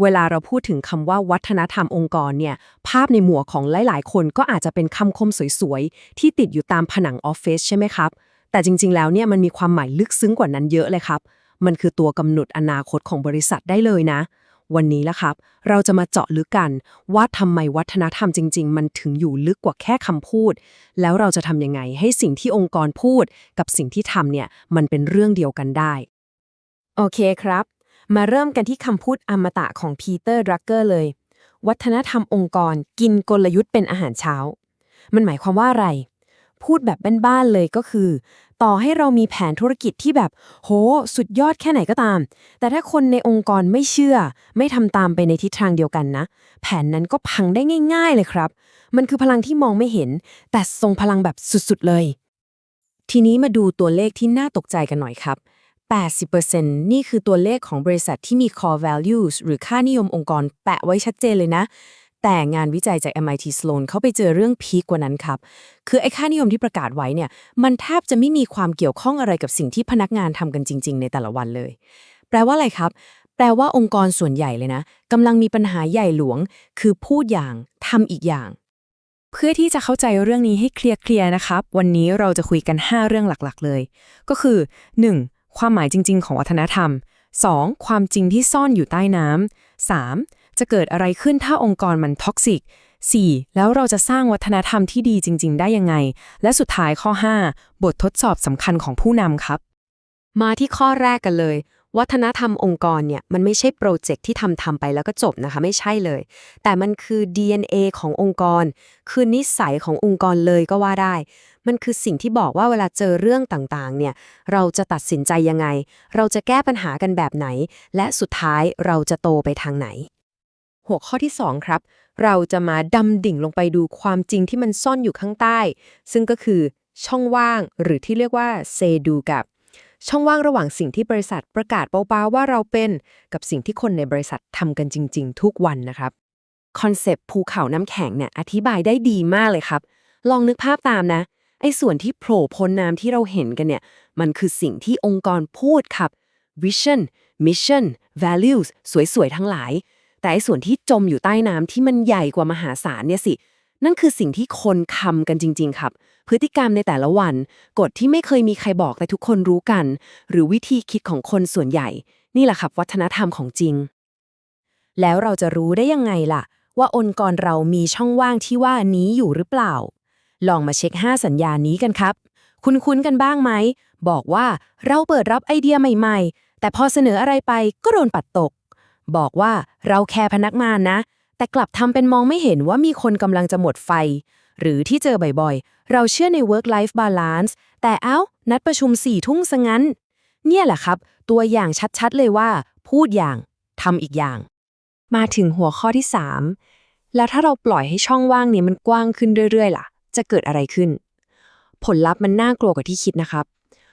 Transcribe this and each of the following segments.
เวลาเราพูดถึงคำว่าวัฒนธรรมองค์กรเนี่ย ภาพในหมวกของหลาย ๆ คนก็อาจจะเป็นคำคมสวย ๆ ที่ติดอยู่ตามผนังออฟฟิศใช่ไหมครับ แต่จริง ๆ แล้วเนี่ยมันมีความหมายลึกซึ้งกว่านั้นเยอะเลยครับ มันคือตัวกำหนดอนาคตของบริษัทได้เลยนะ วันนี้ละครับ เราจะมาเจาะลึกกันว่าทำไมวัฒนธรรมจริง ๆ มันถึงอยู่ลึกกว่าแค่คำพูด แล้วเราจะทำยังไงให้สิ่งที่องค์กรพูด กับสิ่งที่ทำเนี่ยมันเป็นเรื่องเดียวกันได้ โอเคครับ มาเริ่มกันที่คำพูดอมตะของพีเตอร์ดรักเกอร์เลย วัฒนธรรมองค์กรกินกลยุทธ์เป็นอาหารเช้า มันหมายความว่าอะไร พูดแบบบ้านๆเลยก็คือ ต่อให้เรามีแผนธุรกิจที่แบบ โห สุดยอดแค่ไหนก็ตาม แต่ถ้าคนในองค์กรไม่เชื่อ ไม่ทำตามไปในทิศทางเดียวกันนะ แผนนั้นก็พังได้ง่าย ๆ เลยครับ มันคือพลังที่มองไม่เห็น แต่ทรงพลังแบบสุดๆเลย ทีนี้มาดูตัวเลขที่น่าตกใจกันหน่อยครับ 80%นี่คือตัวเลขของบริษัทที่มี core values หรือค่านิยมองค์กรแปะไว้ชัดเจนเลยนะ แต่งานวิจัยจาก MIT Sloan เขาไปเจอเรื่องพีกกว่านั้นครับ คือไอ้ค่านิยมที่ประกาศไว้เนี่ย มันแทบจะไม่มีความเกี่ยวข้องอะไรกับสิ่งที่พนักงานทำกันจริง ๆ ในแต่ละวันเลย แปลว่าอะไรครับ แปลว่าองค์กรส่วนใหญ่เลยนะกำลังมีปัญหาใหญ่หลวง คือพูดอย่างทำอีกอย่างเพื่อที่จะเข้าใจเรื่องนี้ให้เคลียร์ๆนะครับ วันนี้เราจะคุยกัน 5 เรื่องหลักๆ เลย ก็คือ 1. ความหมายจริง ๆ ของวัฒนธรรม 2. ความจริงที่ซ่อนอยู่ใต้น้ำ 3. จะเกิดอะไรขึ้นถ้าองค์กรมันท็อกซิก 4. แล้วเราจะสร้างวัฒนธรรมที่ดีจริง ๆ ได้ยังไง และสุดท้ายข้อ 5 บททดสอบสำคัญของผู้นำครับ มาที่ข้อแรกกันเลย วัฒนธรรมองค์กรเนี่ยมันไม่ใช่โปรเจกต์ที่ทำทำไปแล้วก็จบนะคะไม่ใช่เลย แต่มันคือ DNA ขององค์กร คือนิสัยขององค์กรเลยก็ว่าได้ มันคือสิ่งที่บอกว่าเวลาเจอเรื่องต่างๆเนี่ยเราจะตัดสินใจยังไง เราจะแก้ปัญหากันแบบไหน และสุดท้ายเราจะโตไปทางไหน หัวข้อที่ 2 ครับ เราจะมาดำดิ่งลงไปดูความจริงที่มันซ่อนอยู่ข้างใต้ ซึ่งก็คือช่องว่างหรือที่เรียกว่าเซดูกับ ช่องว่างระหว่างสิ่งที่บริษัทประกาศเบาๆว่าเราเป็น กับสิ่งที่คนในบริษัททำกันจริง ๆ ทุกวันนะครับคอนเซปต์ภูเขาน้ำแข็งเนี่ยอธิบายได้ดีมากเลยครับ ลองนึกภาพตามนะไอ้ส่วนที่โผล่พ้นน้ำที่เราเห็นกันเนี่ย มันคือสิ่งที่องค์กรพูดครับ vision mission values สวยๆ ทั้งหลาย แต่ไอ้ส่วนที่จมอยู่ใต้น้ำที่มันใหญ่กว่ามหาศาลเนี่ยสิ นั่นคือสิ่งที่คนทำกันจริง ๆ ครับ พฤติกรรมในแต่ละวัน กฎที่ไม่เคยมีใครบอกแต่ทุกคนรู้กัน หรือวิธีคิดของคนส่วนใหญ่ นี่แหละครับ วัฒนธรรมของจริง แล้วเราจะรู้ได้ยังไงล่ะ ว่าองค์กรเรามีช่องว่างที่ว่านี้อยู่หรือเปล่า ลองมาเช็ค 5 สัญญานี้กันครับ คุ้นๆกันบ้างไหม บอกว่าเราเปิดรับไอเดียใหม่ ๆ แต่พอเสนออะไรไปก็โดนปัดตก บอกว่าเราแคร์พนักงานนะ แต่กลับทำเป็นมองไม่เห็นว่ามีคนกำลังจะหมดไฟ หรือที่เจอบ่อยๆ เราเชื่อใน work life balance แต่เอ้า นัดประชุมสี่ทุ่งซะงั้น เนี่ยแหละครับ ตัวอย่างชัดๆ เลยว่า พูดอย่างทำอีกอย่าง มาถึงหัวข้อที่ 3 แล้วถ้าเราปล่อยให้ช่องว่างนี้มันกว้างขึ้นเรื่อยๆ ล่ะ จะเกิดอะไรขึ้น ผลลัพธ์มันน่ากลัวกว่าที่คิดนะครับ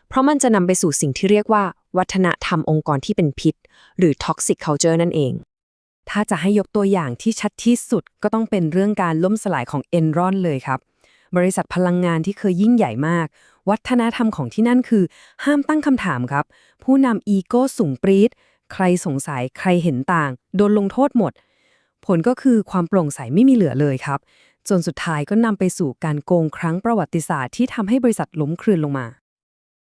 เพราะมันจะนำไปสู่สิ่งที่เรียกว่า วัฒนธรรมองค์กรที่เป็นพิษ หรือ toxic culture นั่นเอง ถ้าจะให้ยกตัวอย่างที่ชัดที่สุดก็ต้องเป็นเรื่องการล่มสลายของ Enron เลยครับ บริษัทพลังงานที่เคยยิ่งใหญ่มาก วัฒนธรรมของที่นั่นคือ ห้ามตั้งคำถามครับ ผู้นำอีโก้สูงปรีดใครสงสัยใครเห็นต่าง โดนลงโทษหมด ผลก็คือความโปร่งใสไม่มีเหลือเลยครับ จนสุดท้ายก็นำไปสู่การโกงครั้งประวัติศาสตร์ที่ทำให้บริษัทล้มคลืนลงมา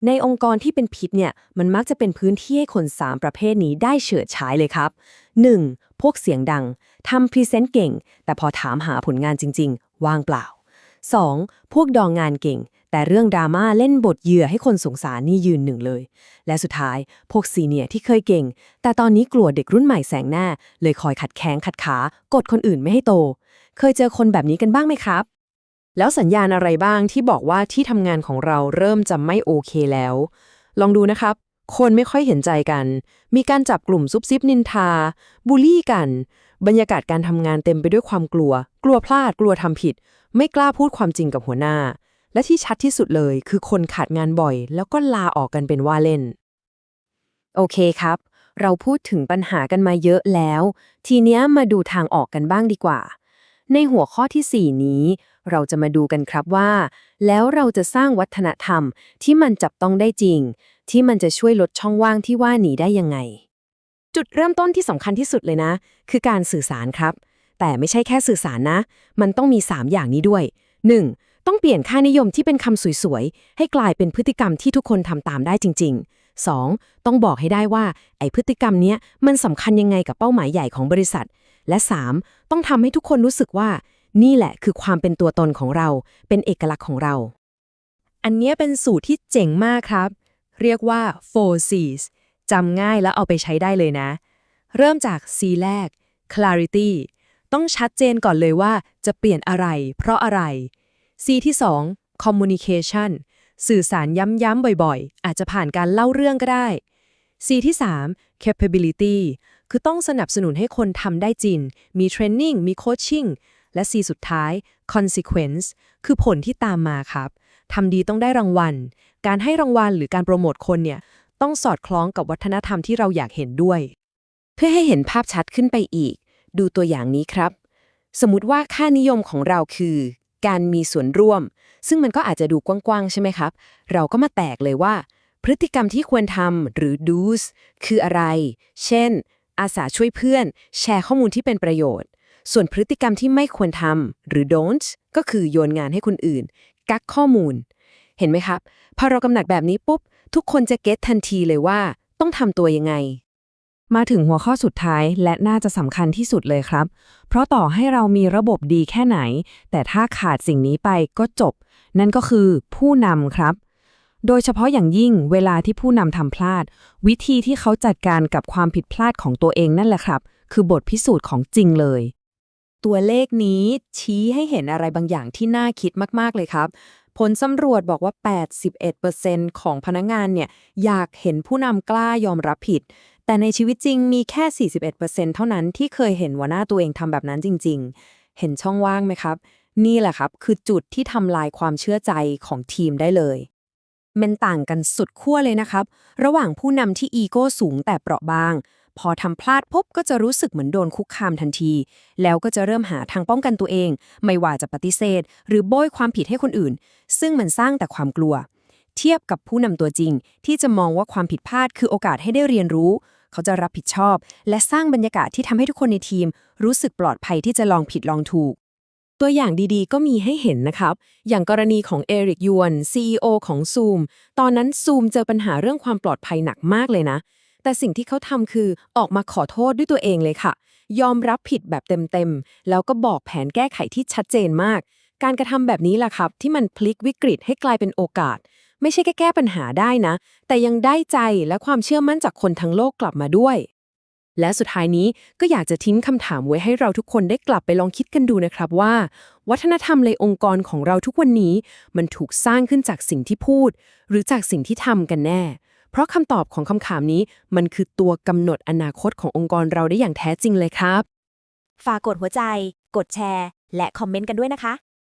ในองค์กรที่เป็นพิษเนี่ยมันมักจะเป็นพื้นที่ให้คน 3 ประเภทนี้ได้เฉิดฉายเลยครับ 1. พวกเสียงดังทำพรีเซนต์เก่ง แต่พอถามหาผลงานจริง ๆ ว่างเปล่า 2. พวกดองงานเก่ง แต่เรื่องดราม่าเล่นบทเหยื่อให้คนสงสารนี่ยืนหนึ่งเลย และสุดท้ายพวกซีเนียที่เคยเก่ง แต่ตอนนี้กลัวเด็กรุ่นใหม่แสงหน้า เลยคอยขัดแข้งขัดขากดคนอื่นไม่ให้โต เคยเจอคนแบบนี้กันบ้างไหมครับ แล้วสัญญาณอะไรบ้างที่บอกว่าที่ทำงานของเราเริ่มจะไม่โอเคแล้ว ลองดูนะครับ คนไม่ค่อยเห็นใจกัน มีการจับกลุ่มซุบซิบนินทา บูลลี่กัน บรรยากาศการทำงานเต็มไปด้วยความกลัว กลัวพลาด กลัวทำผิด ไม่กล้าพูดความจริงกับหัวหน้า และที่ชัดที่สุดเลยคือคนขาดงานบ่อย แล้วก็ลาออกกันเป็นว่าเล่น โอเคครับ เราพูดถึงปัญหากันมาเยอะแล้ว ทีเนี้ยมาดูทางออกกันบ้างดีกว่า ในหัวข้อทีสี่4 นี้ เราจะมาดูกันครับว่า แล้วเราจะสร้างวัฒนธรรมที่มันจับต้องได้จริง ที่มันจะช่วยลดช่องว่างที่ว่านี้ได้ยังไง จุดเริ่มต้นที่สำคัญที่สุดเลยนะ คือการสื่อสารครับ แต่ไม่ใช่แค่สื่อสารนะ มันต้องมี 3 อย่างนี้ด้วย 1. ต้องเปลี่ยนค่านิยมที่เป็นคำสวยๆให้กลายเป็นพฤติกรรมที่ทุกคนทำตามได้จริง ๆ 2. ต้องบอกให้ได้ว่า ไอ้พฤติกรรมเนี้ยมันสำคัญยังไงกับเป้าหมายใหญ่ของบริษัท และ 3. ต้องทำให้ทุกคนรู้สึกว่า นี่แหละคือความเป็นตัวตนของเรา เป็นเอกลักษณ์ของเรา อันนี้เป็นสูตรที่เจ๋งมากครับ เรียกว่า four C's จำง่ายแล้วเอาไปใช้ได้เลยนะ เริ่มจาก C แรก clarity ต้องชัดเจนก่อนเลยว่าจะเปลี่ยนอะไร เพราะอะไร C ที่ 2 communication สื่อสารย้ำๆบ่อยๆ อาจจะผ่านการเล่าเรื่องก็ได้ C ที่ 3 capability คือต้องสนับสนุนให้คนทำได้จริง มีเทรนนิ่ง มีโคชชิ่ง และ C สุดท้าย consequence คือผลที่ตามมาครับทำดีต้องได้รางวัล การให้รางวัลหรือการโปรโมทคนเนี่ยต้องสอดคล้องกับวัฒนธรรมที่เราอยากเห็นด้วย เพื่อให้เห็นภาพชัดขึ้นไปอีก ดูตัวอย่างนี้ครับ สมมติว่าค่านิยมของเราคือ การมีส่วนร่วม ซึ่งมันก็อาจจะดูกว้างๆ ใช่ไหมครับ เราก็มาแตกเลยว่า พฤติกรรมที่ควรทำหรือ do's คืออะไร เช่น อาสาช่วยเพื่อน แชร์ข้อมูลที่เป็นประโยชน์ ส่วนพฤติกรรมที่ไม่ควรทำหรือ don't ก็คือโยนงานให้คนอื่น กักข้อมูล เห็นไหมครับ พอเรากำหนัดแบบนี้ปุ๊บ ทุกคนจะเก็ตทันทีเลยว่า ต้องทำตัวยังไง มาถึงหัวข้อสุดท้ายและน่าจะสำคัญที่สุดเลยครับ เพราะต่อให้เรามีระบบดีแค่ไหน แต่ถ้าขาดสิ่งนี้ไปก็จบ นั่นก็คือผู้นำครับโดยเฉพาะอย่างยิ่งเวลาที่ผู้นำทำพลาด วิธีที่เขาจัดการกับความผิดพลาดของตัวเองนั่นแหละครับ คือบทพิสูจน์ของจริงเลย ตัวเลขนี้ชี้ให้เห็นอะไรบางอย่างที่น่าคิดมาก ๆ เลยครับ ผลสำรวจบอกว่า 81%ของพนักงานเนี่ยอยากเห็นผู้นำกล้ายอมรับผิด แต่ในชีวิตจริงมีแค่ 41%เท่านั้นที่เคยเห็นว่าหน้าตัวเองทำแบบนั้นจริง ๆ เห็นช่องว่างไหมครับ นี่แหละครับ คือจุดที่ทำลายความเชื่อใจของทีมได้เลยมันต่างกันสุดขั้วเลยนะครับ ระหว่างผู้นำที่อีโก้สูงแต่เปราะบาง พอทำพลาดพบก็จะรู้สึกเหมือนโดนคุกคามทันที แล้วก็จะเริ่มหาทางป้องกันตัวเอง ไม่ว่าจะปฏิเสธ หรือโบยความผิดให้คนอื่น ซึ่งมันสร้างแต่ความกลัว เทียบกับผู้นำตัวจริง ที่จะมองว่าความผิดพลาดคือโอกาสให้ได้เรียนรู้ เขาจะรับผิดชอบ และสร้างบรรยากาศที่ทำให้ทุกคนในทีม รู้สึกปลอดภัยที่จะลองผิดลองถูกตัวอย่างดีๆ ก็มีให้เห็นนะครับ อย่างกรณีของเอริกยวน CEO ของ Zoom ตอนนั้น Zoom เจอปัญหาเรื่องความปลอดภัยหนักมากเลยนะ แต่สิ่งที่เขาทำคือออกมาขอโทษด้วยตัวเองเลยค่ะ ยอมรับผิดแบบเต็มๆ แล้วก็บอกแผนแก้ไขที่ชัดเจนมาก การกระทำแบบนี้ล่ะครับ ที่มันพลิกวิกฤตให้กลายเป็นโอกาส ไม่ใช่แค่แก้ปัญหาได้นะ แต่ยังได้ใจและความเชื่อมั่นจากคนทั้งโลกกลับมาด้วย และสุดท้ายนี้ก็อยากจะทิ้งคำถามไว้ให้เราทุกคนได้กลับไปลองคิดกันดูนะครับว่า วัฒนธรรมในองค์กรของเราทุกวันนี้ มันถูกสร้างขึ้นจากสิ่งที่พูด หรือจากสิ่งที่ทำกันแน่ เพราะคำตอบของคำถามนี้มันคือตัวกำหนดอนาคตขององค์กรเราได้อย่างแท้จริงเลยครับ ฝากกดหัวใจ กดแชร์ และคอมเมนต์กันด้วยนะคะ